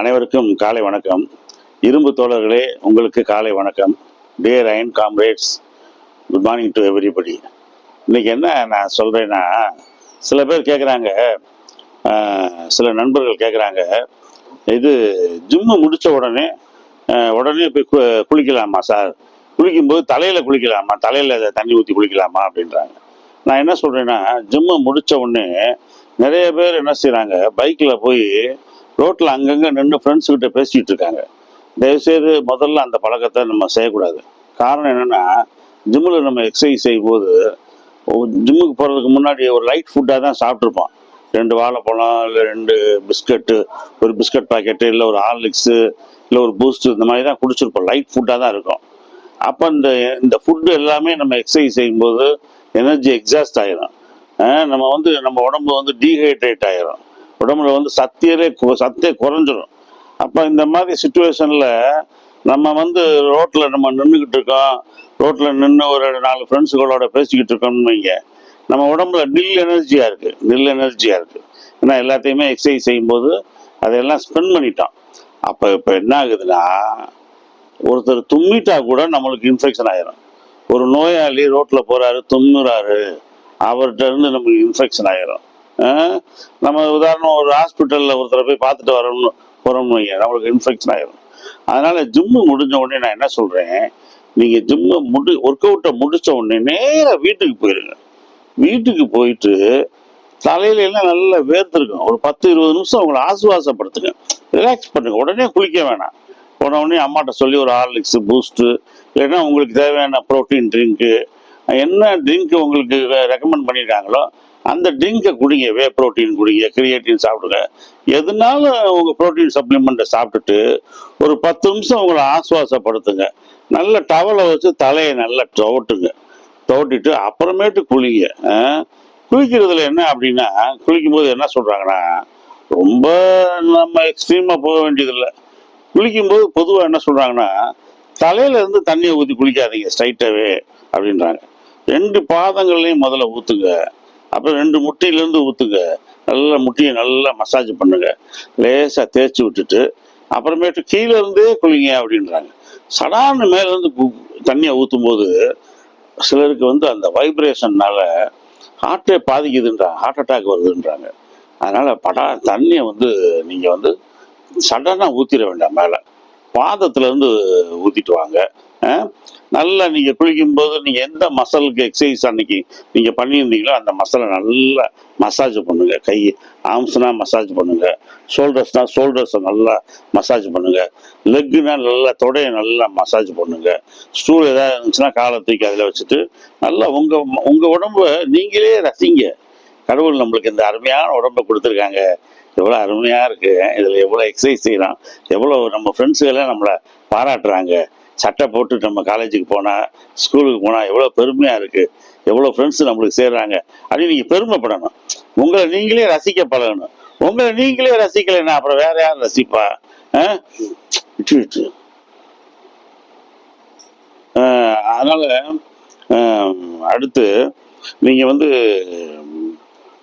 அனைவருக்கும் காலை வணக்கம். இரும்பு தோழர்களே உங்களுக்கு காலை வணக்கம். Dear iron comrades good morning to everybody இன்றைக்கி என்ன நான் சொல்கிறேன்னா சில பேர் கேட்குறாங்க சில நண்பர்கள் கேட்குறாங்க இது ஜிம்மு முடித்த உடனே உடனே போய் கு- குளிக்கலாமா சார்? குளிக்கும்போது தலையில் குளிக்கலாமா? தலையில் தண்ணி ஊற்றி குளிக்கலாமா அப்படின்றாங்க. நான் என்ன சொல்கிறேன்னா ஜிம்மு முடித்த உடனே நிறைய பேர் என்ன செய்கிறாங்க பைக்கில் போய் ரோட்டில் அங்கங்கே நின்று ஃப்ரெண்ட்ஸ் கிட்ட பேசிக்கிட்டு இருக்காங்க. தயவுசெய்து முதல்ல அந்த பழக்கத்தை நம்ம செய்யக்கூடாது. காரணம் என்னென்னா ஜிம்மில் நம்ம எக்ஸசைஸ் செய்யும்போது ஜிம்முக்கு போகிறதுக்கு முன்னாடி ஒரு லைட் ஃபுட்டாக தான் சாப்பிட்ருப்போம் ரெண்டு வாழைப்பழம் இல்லை ரெண்டு பிஸ்கட்டு ஒரு பிஸ்கட் பாக்கெட்டு இல்லை ஒரு ஹார்லிக்ஸு இல்லை ஒரு பூஸ்ட்டு இந்த மாதிரி தான் குடிச்சிருப்போம். லைட் ஃபுட்டாக தான் இருக்கும். அப்போ இந்த இந்த ஃபுட்டு எல்லாமே நம்ம எக்ஸசைஸ் செய்யும்போது எனர்ஜி எக்ஸாஸ்ட் ஆகிரும் நம்ம வந்து நம்ம உடம்பு வந்து டீஹைட்ரேட் ஆகிரும் உடம்புல வந்து சத்தியரே கு- சத்தே குறைஞ்சிடும் அப்போ இந்த மாதிரி சுச்சுவேஷனில் நம்ம வந்து ரோட்டில் நம்ம நின்றுக்கிட்டு இருக்கோம். ரோட்டில் நின்று ஒரு நாலு ஃப்ரெண்ட்ஸுகளோட பேசிக்கிட்டு இருக்கோம்னு வைங்க. நம்ம உடம்புல நில் எனர்ஜியாக இருக்குது நில் எனர்ஜியாக இருக்குது ஏன்னா எல்லாத்தையுமே எக்ஸசைஸ் செய்யும்போது அதையெல்லாம் ஸ்பெண்ட் பண்ணிட்டோம். அப்போ இப்போ என்ன ஆகுதுன்னா ஒருத்தர் தும்மிட்டா கூட நம்மளுக்கு இன்ஃபெக்ஷன் ஆயிரும். ஒரு நோயாளி ரோட்டில் போகிறாரு தும்முறாரு. அவர்கிட்ட இருந்து நமக்கு இன்ஃபெக்ஷன் ஆயிரும். நம்ம உதாரணம் ஒரு ஹாஸ்பிட்டலில் ஒருத்தரை போய் பார்த்துட்டு வரோம்னு போகிறோம்னு வைங்க. நம்மளுக்கு இன்ஃபெக்ஷன் ஆகிடும் அதனால் ஜிம்மு முடிஞ்ச உடனே நான் என்ன சொல்கிறேன் நீங்கள் ஜிம்மு முடி ஒர்க் அவுட்டை முடிச்ச உடனே நேராக வீட்டுக்கு போயிடுங்க வீட்டுக்கு போயிட்டு தலையில எல்லாம் நல்லா வேர்த்துருக்கும் ஒரு பத்து இருபது நிமிஷம் உங்களை ஆசுவாசப்படுத்துங்க. ரிலாக்ஸ் பண்ணுங்க. உடனே குளிக்க வேணாம். போன உடனே அம்மாட்ட சொல்லி ஒரு ஹார்லிக்ஸ் பூஸ்ட்டு இல்லைன்னா உங்களுக்கு தேவையான ப்ரோட்டீன் ட்ரிங்க்கு என்ன ட்ரிங்க் உங்களுக்கு ரெக்கமெண்ட் பண்ணியிருக்காங்களோ அந்த ட்ரிங்கை குடிங்க வே ப்ரோட்டீன் குடிங்க கிரியேட்டின் சாப்பிடுங்க. எதுனாலும் உங்கள் ப்ரோட்டீன் சப்ளிமெண்ட்டை சாப்பிட்டுட்டு ஒரு பத்து நிமிஷம் உங்களை ஆசுவாசப்படுத்துங்க. நல்ல டவலை வச்சு தலையை நல்லா துவட்டுங்க. துவட்டிட்டு அப்புறமேட்டு குளிங்க. குளிக்கிறதுல என்ன அப்படின்னா குளிக்கும்போது என்ன சொல்கிறாங்கன்னா ரொம்ப நம்ம எக்ஸ்ட்ரீமாக போக வேண்டியதில்லை. குளிக்கும்போது பொதுவாக என்ன சொல்கிறாங்கன்னா தலையிலேருந்து தண்ணியை ஊற்றி குளிக்காதீங்க ஸ்ட்ரைட்டாகவே அப்படின்றாங்க. ரெண்டு பாதங்கள்லையும் முதல்ல ஊற்றுங்க அப்புறம் ரெண்டு முட்டையிலேருந்து ஊற்றுங்க நல்லா முட்டியை நல்லா மசாஜ் பண்ணுங்க. லேசாக தேய்ச்சி விட்டுட்டு அப்புறமேட்டு கீழே இருந்தே குளிங்க அப்படின்றாங்க. சடான்னு மேலேருந்து தண்ணியை ஊற்றும் போது சிலருக்கு வந்து அந்த வைப்ரேஷன்னால ஹார்ட்டே பாதிக்குதுன்றாங்க ஹார்ட் அட்டாக் வருதுன்றாங்க. அதனால் படா தண்ணியை வந்து நீங்கள் வந்து சடனாக ஊற்றிட வேண்டாம் மேலே. பாதத்துலேருந்து ஊற்றிட்டு வாங்க. ஆ? நல்லா நீங்கள் குளிக்கும்போது நீங்கள் எந்த மசலுக்கு எக்ஸசைஸ் அன்னைக்கு நீங்கள் பண்ணியிருந்தீங்களோ அந்த மசாலை நல்லா மசாஜ் பண்ணுங்கள் கை ஆம்ஸ்னால் மசாஜ் பண்ணுங்கள் ஷோல்டர்ஸ்னால் ஷோல்டர்ஸை நல்லா மசாஜ் பண்ணுங்கள் லெக்குனா நல்லா தொடையை நல்லா மசாஜ் பண்ணுங்கள் ஸ்டூல் ஏதாவது இருந்துச்சுன்னா காலை தூக்கி அதில் வச்சுட்டு நல்லா உங்கள் உங்கள் உடம்ப நீங்களே ரசிங்க. கடவுள் நம்மளுக்கு இந்த அருமையான உடம்பை கொடுத்துருக்காங்க. எவ்வளோ அருமையாக இருக்குது இதில் எவ்வளோ எக்ஸசைஸ் செய்கிறோம் எவ்வளோ நம்ம ஃப்ரெண்ட்ஸுகளே நம்மளை பாராட்டுறாங்க. சட்டை போட்டு நம்ம காலேஜுக்கு போனால் ஸ்கூலுக்கு போனால் எவ்வளோ பெருமையாக இருக்குது எவ்வளோ ஃப்ரெண்ட்ஸ் நம்மளுக்கு சேர்றாங்க. அப்படின்னு நீங்கள் பெருமைப்படணும். உங்களை நீங்களே ரசிக்க பழகணும். உங்களை நீங்களே ரசிக்கலைன்னா அப்புறம் வேற யார் ரசிப்பா? ஆ? விட்டு விட்டு. ஆஹ் அதனால ஆஹ் அடுத்து நீங்க வந்து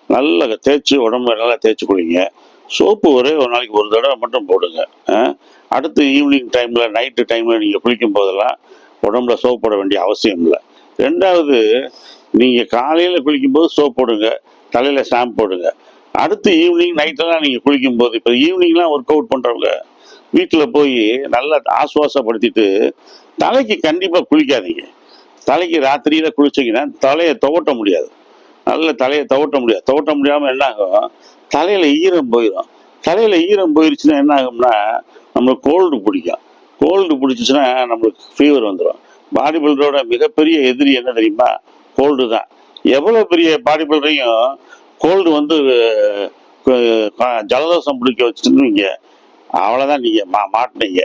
நல்ல தேய்ச்சி உடம்பு நல்லா தேய்ச்சி குளிங்க. சோப்பு ஒரே ஒரு நாளைக்கு ஒரு தடவை மட்டும் போடுங்க. அடுத்து ஈவினிங் டைமில் நைட்டு டைமில் நீங்கள் குளிக்கும் போதெல்லாம் உடம்புல சோப் போட வேண்டிய அவசியம் இல்லை. ரெண்டாவது நீங்கள் காலையில் குளிக்கும்போது சோப் போடுங்க. தலையில் ஷாம்பு போடுங்க. அடுத்து ஈவினிங் நைட்டெல்லாம் நீங்கள் குளிக்கும்போது இப்போ ஈவினிங்லாம் ஒர்க் அவுட் பண்ணுறவங்க வீட்டில் போய் நல்லா ஆசுவாசப்படுத்திட்டு தலைக்கு கண்டிப்பாக குளிக்காதீங்க. தலைக்கு ராத்திரியில் குளிச்சிங்கன்னா தலையை துவட்ட முடியாது. நல்ல தலையை தவட்ட முடியாது. தவட்ட முடியாமல் என்ன ஆகும் தலையில் ஈரம் போயிடும் தலையில் ஈரம் போயிருச்சுன்னா என்ன ஆகும்னா நம்மளுக்கு கோல்டு பிடிக்கும். கோல்டு பிடிச்சிச்சுன்னா நம்மளுக்கு ஃபீவர் வந்துடும் பாடி பில்டரோட மிகப்பெரிய எதிரி என்ன தெரியுமா? கோல்டு தான். எவ்வளோ பெரிய பாடி பில்டரையும் கோல்டு வந்து ஜலதோஷம் பிடிக்க வச்சுருந்தீங்க அவ்வளோதான் நீங்கள் மா மாட்டினீங்க.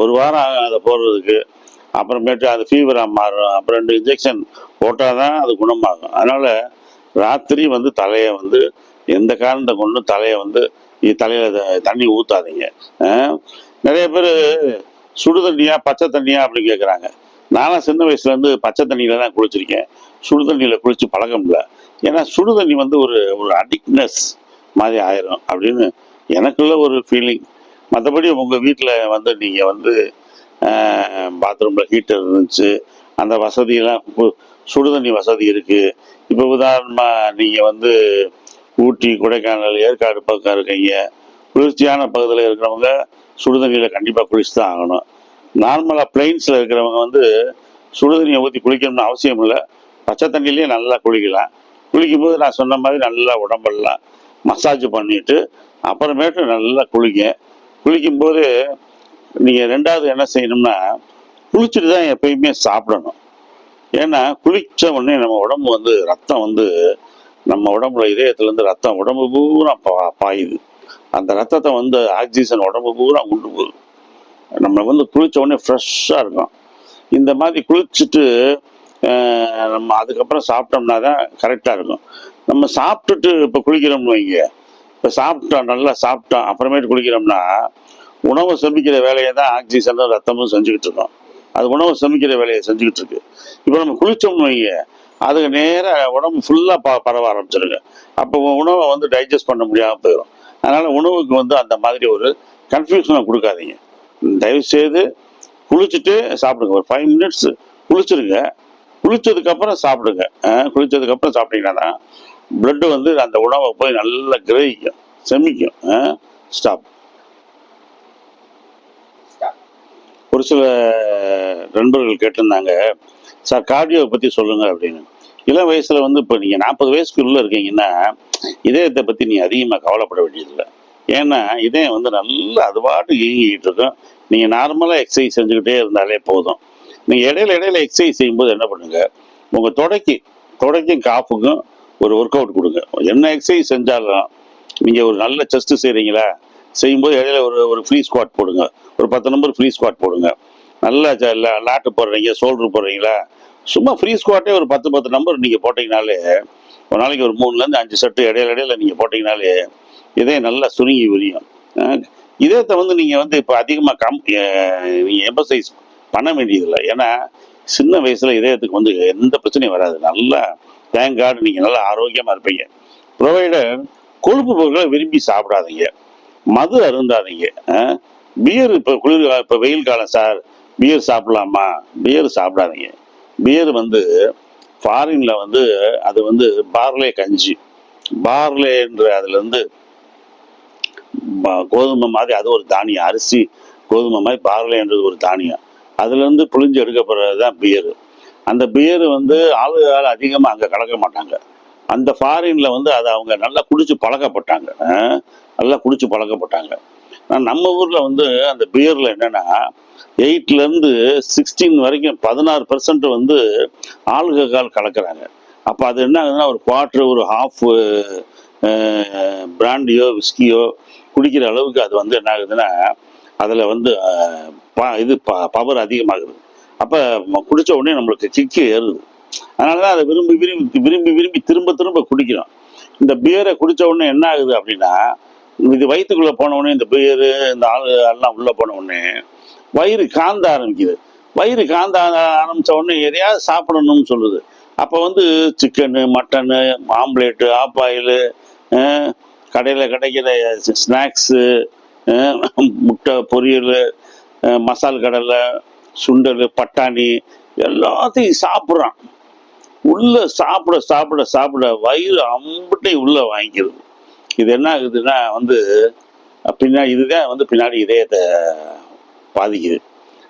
ஒரு வாரம் ஆகும் அதை போடுறதுக்கு அப்புறமேட்டு அது ஃபீவராக மாறும். அப்புறம் ரெண்டு இன்ஜெக்ஷன் போட்டால் தான் அது குணமாகும். அதனால் ராத்திரி வந்து தலையை வந்து எந்த காரணத்தை கொண்டும் தலையை வந்து தலையில் தண்ணி ஊற்றாதீங்க நிறைய பேர் சுடு தண்ணியா பச்சை தண்ணியா அப்படின்னு கேட்குறாங்க நானும் சின்ன வயசுலேருந்து பச்சை தண்ணியில் தான் குளிச்சிருக்கேன். சுடு தண்ணியில் குளித்து பழக்கம் இல்லை. ஏன்னா சுடு தண்ணி வந்து ஒரு ஒரு அடிக்ட்னஸ் மாதிரி ஆயிரும் அப்படின்னு எனக்குள்ள ஒரு ஃபீலிங் மற்றபடி உங்கள் வீட்டில் வந்து நீங்கள் வந்து பாத்ரூமில் ஹீட்டர் இருந்துச்சு. அந்த வசதியெல்லாம் கு- சுடுதண்ணி வசதி இருக்குது இப்போ உதாரணமாக நீங்கள் வந்து ஊட்டி கொடைக்கானல் ஏற்காடு பக்கம் இருக்கீங்க. குளிர்ச்சியான பகுதியில் இருக்கிறவங்க சுடுதண்ணியில் கண்டிப்பாக குளிச்சு தான் ஆகணும். நார்மலாக பிளெயின்ஸில் இருக்கிறவங்க வந்து சுடுதண்ணியை ஊற்றி குளிக்கணும்னு அவசியம் இல்லை. பச்சை தண்ணியிலேயே நல்லா குளிக்கலாம். குளிக்கும்போது நான் சொன்ன மாதிரி நல்லா உடம்பெல்லாம் மசாஜ் பண்ணிவிட்டு அப்புறமேட்டு நல்லா குளிங்க. குளிக்கும்போது நீங்கள் ரெண்டாவது என்ன செய்யணும்னா குளிச்சுட்டு தான் எப்பயுமே சாப்பிடணும். ஏன்னா குளிச்ச உடனே நம்ம உடம்பு வந்து ரத்தம் வந்து நம்ம உடம்புல இதயத்துலேருந்து ரத்தம் உடம்பு பூரா பா பாயுது. அந்த ரத்தத்தை வந்து ஆக்சிஜன் உடம்பு பூரா கொண்டு போகுது. நம்ம வந்து குளிச்ச உடனே ஃப்ரெஷ்ஷாக இருக்கும் இந்த மாதிரி குளிச்சுட்டு நம்ம அதுக்கப்புறம் சாப்பிட்டோம்னா தான் கரெக்டாக இருக்கும். நம்ம சாப்பிட்டுட்டு இப்போ குளிக்கிறோம்னு வைங்க. இப்போ சாப்பிட்டோம் நல்லா சாப்பிட்டோம் அப்புறமேட்டு குளிக்கிறோம்னா உணவை சமைக்கிற வேலையை தான் ஆக்சிஜனும் ரத்தமும் செஞ்சுக்கிட்டு இருக்கோம். அது உணவை சமைக்கிற வேலையை செஞ்சுக்கிட்டு இருக்கு. இப்போ நம்ம குளிச்சோம்னு வைங்க அதுக்கு நேராக உடம்பு ஃபுல்லாக ப பரவ ஆரம்பிச்சிருங்க. அப்போ உணவை வந்து டைஜஸ்ட் பண்ண முடியாமல் போயிடும் அதனால் உணவுக்கு வந்து அந்த மாதிரி ஒரு கன்ஃபியூஷனை கொடுக்காதீங்க. தயவுசெய்து குளிச்சுட்டு சாப்பிடுங்க. ஒரு ஃபைவ் மினிட்ஸ் குளிச்சிருங்க. குளிச்சதுக்கப்புறம் சாப்பிடுங்க. குளித்ததுக்கப்புறம் சாப்பிட்டீங்கன்னா தான் பிளட்டு வந்து அந்த உணவை போய் நல்லா கிரகிக்கும் செமிக்கும். ஸ்டாப் ஒரு சில நண்பர்கள் கேட்டிருந்தாங்க சார் கார்டியோவை பற்றி சொல்லுங்கள் அப்படின்னு. இளம் வயசில் வந்து இப்போ நீங்கள் நாற்பது வயசுக்குள்ளே இருக்கீங்கன்னா இதயத்தை பற்றி நீ அதிகமாக கவலைப்பட வேண்டியதில்லை. ஏன்னா இதயம் வந்து நல்லா அது பாட்டு இயங்கிக்கிட்டு இருக்கும். நீங்கள் நார்மலாக எக்ஸசைஸ் செஞ்சுக்கிட்டே இருந்தாலே போதும். நீங்கள் இடையில இடையில எக்ஸசைஸ் செய்யும்போது என்ன பண்ணுங்கள் உங்கள் தொடக்கி தொடக்கும் காப்புக்கும் ஒரு ஒர்க் அவுட் கொடுங்க. என்ன எக்ஸசைஸ் செஞ்சாலும் நீங்கள் ஒரு நல்ல செஸ்ட்டு செய்கிறீங்களா செய்யும்போது இடையில ஒரு ஒரு ஃப்ரீ ஸ்குவாட் போடுங்க. ஒரு பத்து நம்பர் ஃப்ரீ ஸ்குவாட் போடுங்க. நல்லா லாட்டு போடுறீங்க ஷோல்டர் போடுறீங்களா? சும்மா ஃப்ரீ ஸ்குவாட்டே ஒரு பத்து பத்து நம்பர் நீங்கள் போட்டிங்கனாலே ஒரு நாளைக்கு ஒரு மூணுலேருந்து அஞ்சு செட்டு இடையில இடையில நீங்கள் போட்டிங்கனாலே இதே நல்லா சுருங்கி விரியும். அஹ் இதயத்தை வந்து நீங்கள் வந்து இப்போ அதிகமாக கம் நீங்கள் எம்பசைஸ் பண்ண வேண்டியதில்லை. ஏன்னா சின்ன வயசில் இதயத்துக்கு வந்து எந்த பிரச்சனையும் வராது. நல்லா தேங்காடு நீங்கள் நல்லா ஆரோக்கியமாக இருப்பீங்க. ப்ரொவைடர் கொழுப்பு பொருட்களை விரும்பி சாப்பிடாதீங்க. மது அருந்தாதீங்க. பியர் இப்போ குளிர் இப்போ வெயில் காலம் சார் பியர் சாப்பிடலாமா? பியர் சாப்பிடாதீங்க. பியர் வந்து ஃபாரின்ல வந்து அது வந்து பார்லே கஞ்சி. பார்லேன்ற அதுலேருந்து கோதுமை மாதிரி அது ஒரு தானியம். அரிசி கோதுமை மாதிரி பார்லேன்றது ஒரு தானியம். அதுலேருந்து புளிஞ்சு எடுக்கப்படுறது தான் பியர் அந்த பியர் வந்து ஆளுகால் அதிகமாக அங்கே கலக்க மாட்டாங்க. அந்த ஃபாரின்ல வந்து அதை அவங்க நல்லா குடிச்சு பழக்கப்பட்டாங்க. நல்லா குடிச்சு பழக்கப்பட்டாங்க. ஆனால் நம்ம ஊரில் வந்து அந்த பியரில் என்னென்னா எயிட்லேருந்து சிக்ஸ்டீன் வரைக்கும் பதினாறு பர்சன்ட் வந்து ஆல்கஹால் கலக்கிறாங்க. அப்போ அது என்ன ஆகுதுன்னா ஒரு குவார்டர் ஒரு ஹாஃப் பிராண்டியோ விஸ்கியோ குடிக்கிற அளவுக்கு அது வந்து என்ன ஆகுதுன்னா அதில் வந்து ப- இது பவர் அதிகமாகுது. அப்போ குடித்த உடனே நம்மளுக்கு கிக்கு ஏறுது. அதனால தான் அதை விரும்பி விரும்பி விரும்பி விரும்பி திரும்ப திரும்ப குடிக்கிறோம். இந்த பியரை குடிச்ச உடனே என்ன ஆகுது அப்படின்னா இது வயிற்றுக்குள்ளே போன உடனே இந்த பியரு இந்த ஆளு எல்லாம் உள்ளே போன உடனே வயிறு காந்த ஆரம்பிக்குது. வயிறு காந்த ஆரம்பிச்ச உடனே எதையாவது சாப்பிடணும்னு சொல்லுது. அப்போ வந்து சிக்கனு மட்டனு ஆம்லேட்டு ஆப்பாயிலு கடையில் கிடைக்கிற ஸ்நாக்ஸு முட்டை பொரியல் மசால் கடலை சுண்டல் பட்டாணி எல்லாத்தையும் சாப்பிட்றான். உள்ள சாப்பிட சாப்பிட சாப்பிட வயிறு அம்பட்டை உள்ள வாங்கிக்கிறது இது என்ன ஆகுதுன்னா வந்து பின்னாடி இதுதான் வந்து பின்னாடி இதயத்தை பாதிக்குது.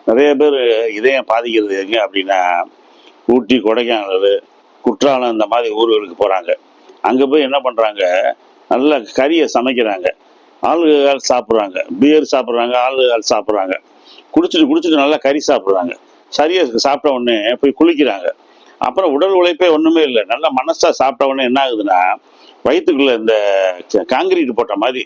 நிறைய பேர் இதயம் பாதிக்கிறது எங்க அப்படின்னா ஊட்டி கொடைக்கானல் குற்றாலம் இந்த மாதிரி ஊர்களுக்கு போகிறாங்க அங்கே போய் என்ன பண்ணுறாங்க நல்ல கறியை சமைக்கிறாங்க. ஆளுகள் சாப்பிட்றாங்க. பியர் சாப்பிட்றாங்க ஆளுகள் சாப்பிட்றாங்க. குடிச்சிட்டு குடிச்சிட்டு நல்லா கறி சாப்பிட்றாங்க. சரியாக சாப்பிட்ட உடனே போய் குளிக்கிறாங்க. அப்புறம் உடல் உழைப்பே ஒன்றுமே இல்லை. நல்லா மனசாக சாப்பிட்ட உடனே என்ன ஆகுதுன்னா வயிற்றுக்குள்ளே இந்த காங்கிரீட் போட்ட மாதிரி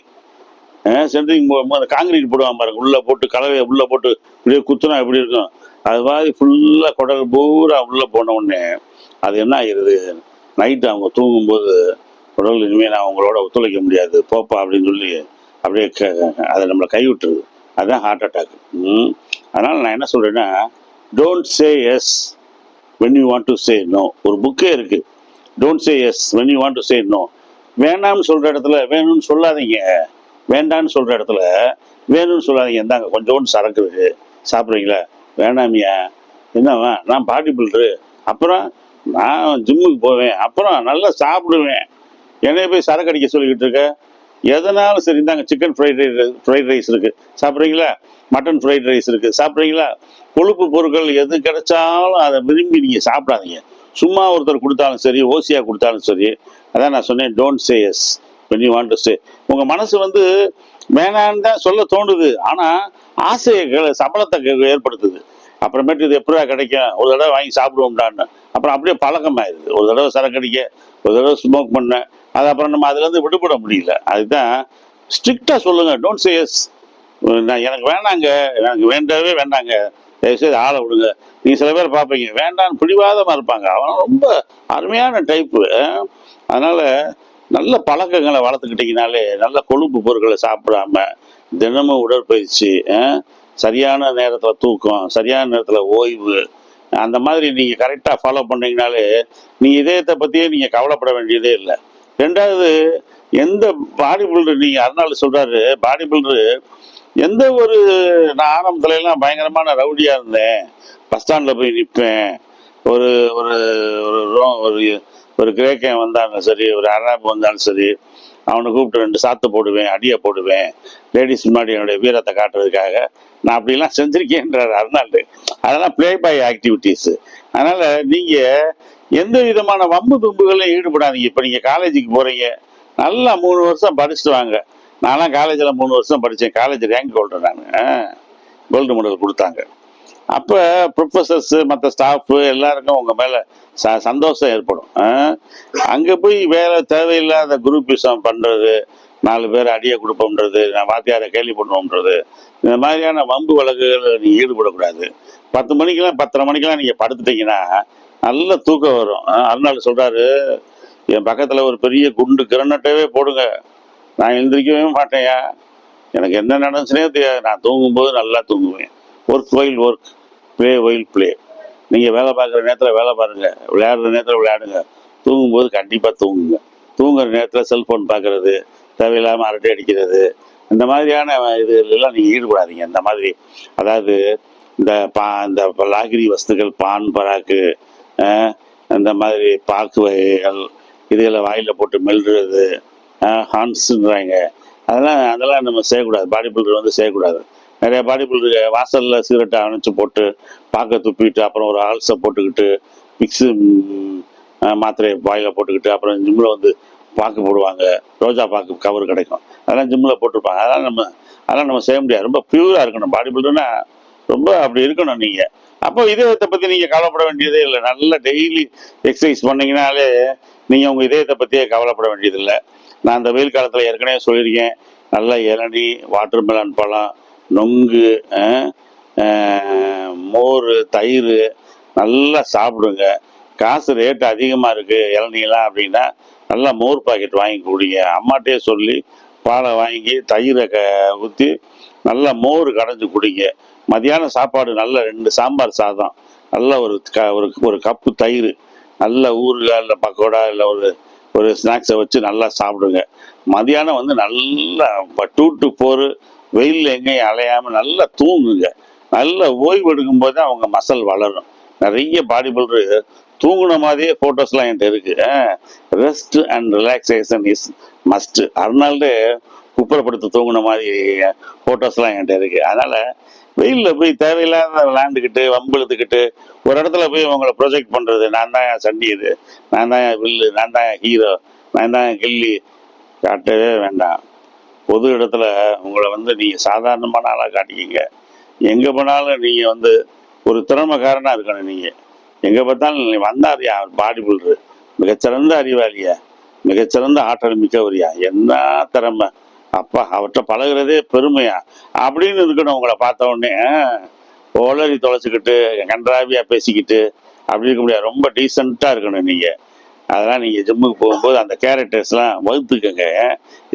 சென்ட்ரிங் போகும்போது அந்த காங்கிரீட் போடுவாங்க பாருங்க. உள்ளே போட்டு கலவையை உள்ளே போட்டு இப்படியே குத்துனா எப்படி இருக்கும்? அது மாதிரி ஃபுல்லாக குடல் பூரா உள்ளே போன உடனே அது என்ன ஆகிருது நைட்டு அவங்க தூங்கும்போது உடல் இனிமேல் நான் அவங்களோட ஒத்துழைக்க முடியாது. போப்பா அப்படின்னு சொல்லி அப்படியே க- அதை நம்மளை கைவிட்டுருது. அதுதான் ஹார்ட் அட்டாக் அதனால் நான் என்ன சொல்கிறேன்னா don't say yes when you want to say no ஒரு புக்கே இருக்கு. Don't say yes when you want to say no வேணாம்னு சொல்ற இடத்துல வேணும்னு சொல்லாதீங்க. வேண்டான்னு சொல்ற இடத்துல வேணும்னு சொல்லாதீங்க. இந்தாங்க கொஞ்சோண்டு சரக்கு இருக்கு. சாப்பிட்றீங்களா? வேணாமியா. என்னவா நான் பாடி பில்டரு அப்புறம் நான் ஜிம்முக்கு போவேன். அப்புறம் நல்லா சாப்பிடுவேன். என்னைய போய் சரக்கு அடிக்க சொல்லிக்கிட்டு இருக்க? எதனாலும் சரி இந்தாங்க chicken fried rice fried rice இருக்குது சாப்பிட்றீங்களா? மட்டன் ஃப்ரைட் ரைஸ் இருக்குது சாப்பிட்றீங்களா? கொழுப்பு பொருட்கள் எது கிடைச்சாலும் அதை விரும்பி நீங்கள் சாப்பிடாதீங்க. சும்மா ஒருத்தர் கொடுத்தாலும் சரி ஓசியாக கொடுத்தாலும் சரி அதான் நான் சொன்னேன் don't say yes when you want to stay உங்கள் மனசு வந்து வேணான்னு தான் சொல்ல தோணுது. ஆனால் ஆசையை சபலத்தை ஏற்படுத்துது. அப்புறமேட்டு இது எப்படா கிடைக்கும்? ஒரு தடவை வாங்கி சாப்பிடுவோம்டான்னு. அப்புறம் அப்படியே பழக்கமாயிருது. ஒரு தடவை சரக்கு அடிக்க ஒரு தடவை ஸ்மோக் பண்ண அது அப்புறம் நம்ம அதுலேருந்து விடுபட முடியல. அதுதான் ஸ்ட்ரிக்டாக சொல்லுங்கள் டோன்ட் சே எஸ் நான் எனக்கு வேணாங்க. எனக்கு வேண்டவே வேண்டாங்க. தயவுசெய்து ஆளை விடுங்க. நீங்கள் சில பேர் பார்ப்பீங்க. வேண்டான்னு பிடிவாதமாக இருப்பாங்க. அவன் ரொம்ப அருமையான டைப்பு அதனால் நல்ல பழக்கங்களை வளர்த்துக்கிட்டீங்கனாலே நல்ல கொழுப்பு பொருட்களை சாப்பிடாம தினமும் உடற்பயிற்சி ஆ சரியான நேரத்தில் தூக்கம் சரியான நேரத்தில் ஓய்வு அந்த மாதிரி நீங்கள் கரெக்டாக ஃபாலோ பண்ணிங்கனாலே நீங்கள் இதயத்தை பற்றியே நீங்கள் கவலைப்பட வேண்டியதே இல்லை. ரெண்டாவது எந்த பாடி பில்டர் நீங்கள் அருணாள் சொல்கிறாரு பாடி பில்டரு எந்த ஒரு நான் ஆரம்பத்துலலாம் பயங்கரமான ரவுடியாக இருந்தேன். பஸ் ஸ்டாண்டில் போய் நிற்பேன் ஒரு ஒரு ஒரு ரோ- ஒரு ஒரு கிரேக்கன் வந்தாலும் சரி ஒரு அராப் வந்தாலும் சரி. அவனை கூப்பிட்டு ரெண்டு சாத்து போடுவேன் அடியை போடுவேன். லேடிஸ் முன்னாடி என்னுடைய வீரத்தை காட்டுறதுக்காக நான் அப்படிலாம் செஞ்சிருக்கேன்றார் அருணாள் அதெல்லாம் பிளே பை ஆக்டிவிட்டீஸ் அதனால் நீங்கள் எந்த விதமான வம்பு தும்புகளையும் ஈடுபடாதீங்க. இப்போ நீங்கள் காலேஜுக்கு போகிறீங்க நல்லா மூணு வருஷம் படிச்சுட்டு வாங்க. நான்லாம் காலேஜில் மூணு வருஷம் படித்தேன் காலேஜ் ரேங்க் ஹோல்டர் நான். கோல்டு மெடல் கொடுத்தாங்க. அப்போ ப்ரொஃபஸர்ஸ் மற்ற ஸ்டாஃபு எல்லாருக்கும் உங்கள் மேலே ச சந்தோஷம் ஏற்படும். அங்கே போய் வேலை தேவையில்லாத குரூப்பிசம் பண்ணுறது நாலு பேர் அடியை கொடுப்போம்ன்றது நான் வாத்தியாரை கேள்வி பண்ணுவோம்ன்றது இந்த மாதிரியான வம்பு வழக்குகள் நீங்கள் ஈடுபடக்கூடாது. பத்து மணிக்கெல்லாம் பத்தரை மணிக்கெல்லாம் நீங்கள் படுத்துட்டீங்கன்னா நல்ல தூக்கம் வரும். அஹ் அருணாள் சொல்கிறாரு என் பக்கத்தில் ஒரு பெரிய குண்டு கிரனட்டவே போடுங்க. நான் எழுந்திரிக்கவே மாட்டேயா எனக்கு என்ன நடந்துச்சுனே தெரியாது. நான் தூங்கும்போது நல்லா தூங்குவேன். Work while work play while play. நீங்கள் வேலை பார்க்குற நேரத்தில் வேலை பாருங்கள் விளையாடுற நேரத்தில் விளையாடுங்க. தூங்கும்போது கண்டிப்பாக தூங்குங்க. தூங்குற நேரத்தில் செல்ஃபோன் பார்க்குறது தேவையில்லாமல் அரட்டை அடிக்கிறது இந்த மாதிரியான இதுலாம் நீங்கள் ஈடுபடாதீங்க. இந்த மாதிரி அதாவது இந்த பா இந்த லாகிரி வஸ்துக்கள் பான் பராக்கு இந்த மாதிரி பாக்கு வகைகள் இதுகளை வாயில் போட்டு மெல்றது ஹான்ஸுன்றாங்க. அதெல்லாம் அதெல்லாம் நம்ம செய்யக்கூடாது. பாடி பில்டர் வந்து செய்யக்கூடாது. நிறைய பாடி பில்டர் வாசலில் சிகரெட்டை அணைச்சி போட்டு பாக்க துப்பிட்டு அப்புறம் ஒரு ஆல்சை போட்டுக்கிட்டு மிக்ஸு மாத்திரையை வாயில் போட்டுக்கிட்டு அப்புறம் ஜிம்மில் வந்து பாக்கு போடுவாங்க. ரோஜா பாக்கு கவர் கிடைக்கும். அதெல்லாம் ஜிம்மில் போட்டிருப்பாங்க. அதெல்லாம் நம்ம அதெல்லாம் நம்ம செய்ய முடியாது. ரொம்ப பியூராக இருக்கணும். பாடி பில்டர்னா ரொம்ப அப்படி இருக்கணும் நீங்கள் அப்போ இதயத்தை பற்றி நீங்கள் கவலைப்பட வேண்டியதே இல்லை. நல்ல டெய்லி எக்ஸசைஸ் பண்ணிங்கனாலே நீங்கள் உங்கள் இதயத்தை பற்றியே கவலைப்பட வேண்டியதில்லை. நான் அந்த வெயில் காலத்தில் ஏற்கனவே சொல்லியிருக்கேன். நல்லா இளநி வாட்டர் மெலன் பழம் நொங்கு மோர் தயிர் நல்லா சாப்பிடுங்க. காசு ரேட்டு அதிகமாக இருக்குது இளநீலாம் அப்படின்னா நல்லா மோர் பாக்கெட் வாங்கி குடிங்க. அம்மாட்டே சொல்லி பாலை வாங்கி தயிரை க ஊற்றி நல்லா மோர் கடைஞ்சி குடிங்க. மதியானம் சாப்பாடு நல்ல ரெண்டு சாம்பார் சாதம். நல்ல ஒரு க ஒரு ஒரு கப்பு தயிர் நல்ல ஊறுகாய் இல்லை பக்கோடா இல்லை ஒரு ஒரு ஸ்நாக்ஸை வச்சு நல்லா சாப்பிடுங்க. மதியானம் வந்து நல்லா டூ டு ஃபோர் வெயிலில் எங்கேயும் அலையாமல் நல்லா தூங்குங்க. நல்ல ஓய்வு எடுக்கும்போது தான் அவங்க மசல் வளரும். நிறைய பாடி பில்டரு தூங்குன மாதிரியே ஃபோட்டோஸ்லாம் என்கிட்ட இருக்குது rest and relaxation is must அதனால குப்புறப்படுத்த தூங்குன மாதிரி ஃபோட்டோஸ்லாம் என்கிட்ட இருக்குது அதனால் வெயிலில் போய் தேவையில்லாத விளாண்டுக்கிட்டு வம்பிழுத்துக்கிட்டு ஒரு இடத்துல போய் உங்களை ப்ரொஜெக்ட் பண்ணுறது நான் தான் என் இது நான் தான் என் வில்லு நான் தான் என் ஹீரோ நான் தான் கில்லி. காட்டவே வேண்டாம். பொது இடத்துல உங்களை வந்து நீங்கள் சாதாரணமான ஆளாக காட்டிக்கிங்க. எங்கே போனாலும் நீங்கள் வந்து ஒரு திறமைக்காரனாக இருக்கணும் நீங்கள் எங்கே பார்த்தாலும் நீ வந்தாரியா பாடி பில்டரு மிகச்சிறந்த அறிவாளியா மிகச்சிறந்த ஆற்றல் மிக்கவரியா. என்ன திறமை? அப்பா அவர்கிட்ட பழகுறதே பெருமையா? அப்படின்னு இருக்கணும் உங்களை பார்த்த உடனே ஒளரி தொலைச்சிக்கிட்டு கன்றாவியாக பேசிக்கிட்டு அப்படி இருக்க முடியாது. ரொம்ப டீசெண்டாக இருக்கணும் நீங்கள் அதெல்லாம் நீங்கள் ஜிம்முக்கு போகும்போது அந்த கேரக்டர்ஸ்லாம் வகுத்துக்கங்க.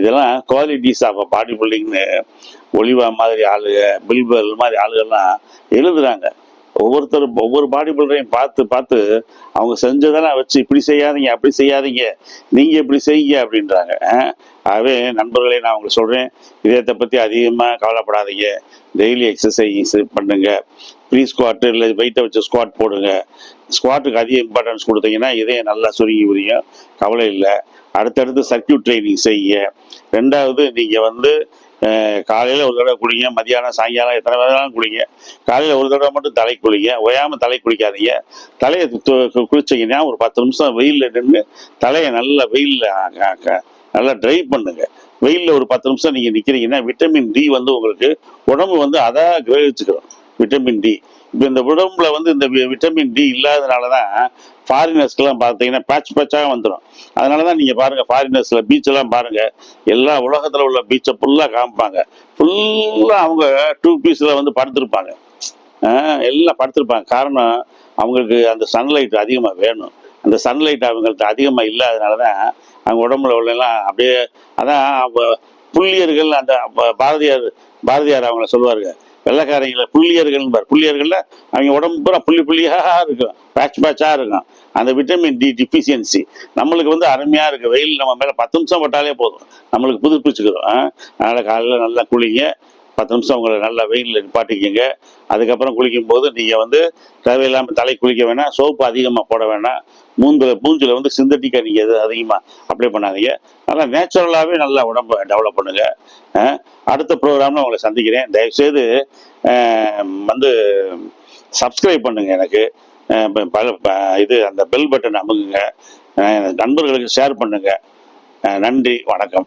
இதெல்லாம் குவாலிட்டிஸ் ஆஃப் பாடி பில்டிங்னு ஒளிவா மாதிரி ஆளுங்க பில்பல் மாதிரி ஆளுகள்லாம் எழுதுறாங்க. ஒவ்வொருத்தரும் ஒவ்வொரு பாடி பில்டரையும் பார்த்து பார்த்து அவங்க செஞ்சதெல்லாம் வச்சு இப்படி செய்யாதீங்க அப்படி செய்யாதீங்க நீங்கள் இப்படி செய்யுங்க அப்படின்றாங்க. ஆகவே நண்பர்களே நான் உங்களுக்கு சொல்கிறேன் இதயத்தை பற்றி அதிகமாக கவலைப்படாதீங்க. டெய்லி எக்ஸசைஸ் பண்ணுங்க. ப்ரீ ஸ்குவாட்டு இல்லை வெயிட்டை வச்சு ஸ்குவாட் போடுங்க. ஸ்குவாட்டுக்கு அதிக இம்பார்ட்டன்ஸ் கொடுத்தீங்கன்னா இதயம் நல்லா சுருங்கி புரியும் கவலை இல்லை. அடுத்தடுத்து சர்க்கியூட் ட்ரைனிங் செய்யுங்க ரெண்டாவது நீங்கள் வந்து காலையில் ஒரு தடவை குளிங்க மதியானம் சாயங்காலம் எத்தனை வேணாலும் குளிங்க. காலையில் ஒரு தடவை மட்டும் தலை குளிங்க. ஓயாமல் தலை குளிக்காதீங்க. தலையை குளிச்சிங்கன்னா ஒரு பத்து நிமிஷம் வெயில்ல நின்று தலையை நல்லா வெயிலில் நல்லா ட்ரை பண்ணுங்க. வெயிலில் ஒரு பத்து நிமிஷம் நீங்கள் நிற்கிறீங்கன்னா விட்டமின் டி வந்து உங்களுக்கு உடம்பு வந்து அதாக கிரகிச்சுக்கிறோம் விட்டமின் டி இப்போ இந்த உடம்புல வந்து இந்த வி- விட்டமின் டி இல்லாதனால தான் ஃபாரினர்ஸ்க்கெல்லாம் பார்த்தீங்கன்னா பேட்ச் பேட்சாக வந்துடும் அதனால தான் நீங்கள் பாருங்கள் ஃபாரினர்ஸில் பீச்செல்லாம் பாருங்கள் எல்லா உலகத்தில் உள்ள பீச்சை ஃபுல்லாக காமிப்பாங்க. ஃபுல்லாக அவங்க டூ பீஸில் வந்து படுத்துருப்பாங்க. ஆஹ் எல்லாம் படுத்துருப்பாங்க. காரணம் அவங்களுக்கு அந்த சன்லைட் அதிகமாக வேணும். அந்த சன்லைட் அவங்கள்ட்ட அதிகமாக இல்லாதனால தான் அவங்க உடம்புல உள்ளெல்லாம் அப்படியே அதான் புள்ளியர்கள் அந்த பாரதியார் பாரதியார் அவங்கள சொல்லுவாருங்க. வெள்ளைக்காரங்களை புள்ளியர்கள் புள்ளியர்கள்ல அவங்க உடம்பு பூரா புள்ளி புள்ளியாக இருக்கும். பேட்ச் பேட்சாக இருக்கும். அந்த விட்டமின் டி டிஃபிஷியன்சி நம்மளுக்கு வந்து அருமையாக இருக்குது வெயில் நம்ம மேலே பத்து நிமிஷம் பட்டாலே போதும். நம்மளுக்கு புதுப்பிச்சுக்கிறோம் அதனால் காலையில் நல்லா குளிங்க. பத்து நிமிஷம் உங்களை நல்லா வெயிலில் நிப்பாட்டிக்கிங்க. அதுக்கப்புறம் குளிக்கும் போது நீங்கள் வந்து தேவையில்லாமல் தலை குளிக்க வேணாம் சோப்பு அதிகமாக போட வேணாம். மூந்தில் மூஞ்சில் வந்து சிந்தட்டிக்காக நீங்கள் எது அதிகமாக அப்ளை பண்ணாதீங்க. அதனால் நேச்சுரலாகவே நல்லா உடம்பை டெவலப் பண்ணுங்கள் அடுத்த ப்ரோக்ராமில் உங்களை சந்திக்கிறேன். தயவுசெய்து வந்து சப்ஸ்கிரைப் பண்ணுங்க எனக்கு. ப- பல- இது அந்த பெல் பட்டன் அமுங்குங்க நண்பர்களுக்கு ஷேர் பண்ணுங்கள் நன்றி வணக்கம்.